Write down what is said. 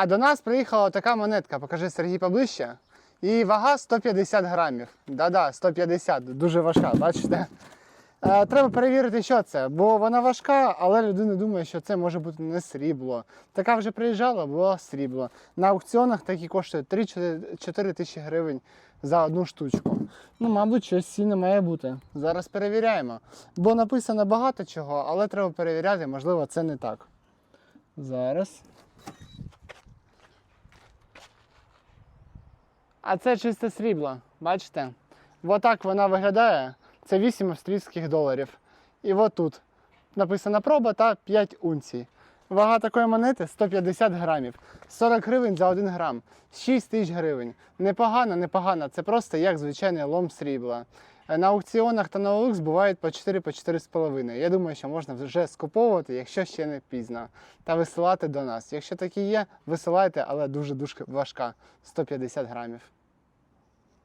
А до нас приїхала така монетка, покажи Сергій поближче. І вага 150 грамів. Да-да, 150, дуже важка, бачите? Е, Треба перевірити, що це, бо вона важка, але людина думає, що це може бути не срібло. Така вже приїжджала, була срібло. На аукціонах такі коштують 3-4 тисячі гривень за одну штучку. Ну, мабуть, щось цінне має бути. Зараз перевіряємо. Бо написано багато чого, але треба перевіряти, можливо, це не так. Зараз. А це чисте срібло, бачите? Отак вона виглядає. Це 8 австрійських доларів. І от тут написана проба та 5 унцій. Вага такої монети 150 грамів. 40 гривень за 1 грам. 6 тисяч гривень. Непогано, непогано. Це просто як звичайний лом срібла. На аукціонах та на OLX бувають по 4 по 4,5. Я думаю, що можна вже скуповувати, якщо ще не пізно, та висилати до нас. Якщо такі є, висилайте, але дуже дуже важка 150 грамів.